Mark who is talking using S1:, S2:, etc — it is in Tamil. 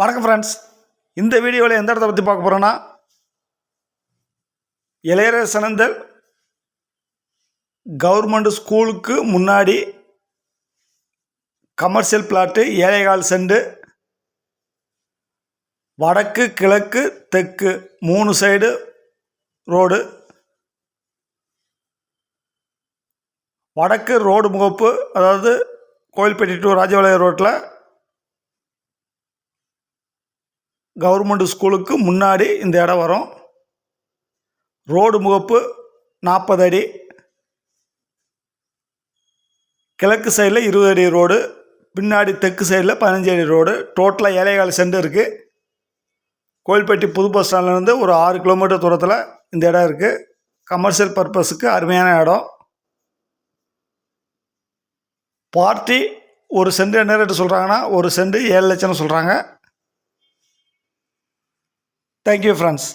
S1: வணக்கம் ஃப்ரெண்ட்ஸ் இந்த வீடியோவில் எந்த இடத்த பற்றி பார்க்க போகிறோன்னா இளையரசனந்தல் கவர்மெண்ட் ஸ்கூலுக்கு முன்னாடி கமர்ஷியல் பிளாட்டு ஏழைகால் செண்டு வடக்கு கிழக்கு தெற்கு மூணு சைடு ரோடு வடக்கு ரோடு முகப்பு அதாவது கோயில்பேட்டி டு ராஜபாளையம் ரோட்டில் கவர்மெண்ட் ஸ்கூலுக்கு முன்னாடி இந்த இடம் வரும். ரோடு முகப்பு நாற்பது அடி. கிழக்கு சைடில் இருபது அடி ரோடு. பின்னாடி தெற்கு சைடில் பதினஞ்சு அடி ரோடு. டோட்டலாக ஏழைகால் சென்ட் இருக்குது கோயில்பட்டி புது பஸ் ஸ்டாண்ட்லேருந்து ஒரு ஆறு கிலோமீட்டர் தூரத்தில் இந்த இடம் இருக்குது கமர்ஷியல் பர்பஸுக்கு அருமையான இடம். பார்ட்டி ஒரு சென்ட் என்ன ரேட்டு சொல்கிறாங்கன்னா ஒரு சென்ட் ஏழு லட்சம்னு சொல்கிறாங்க தேங்க்யூ ஃப்ரெண்ட்ஸ்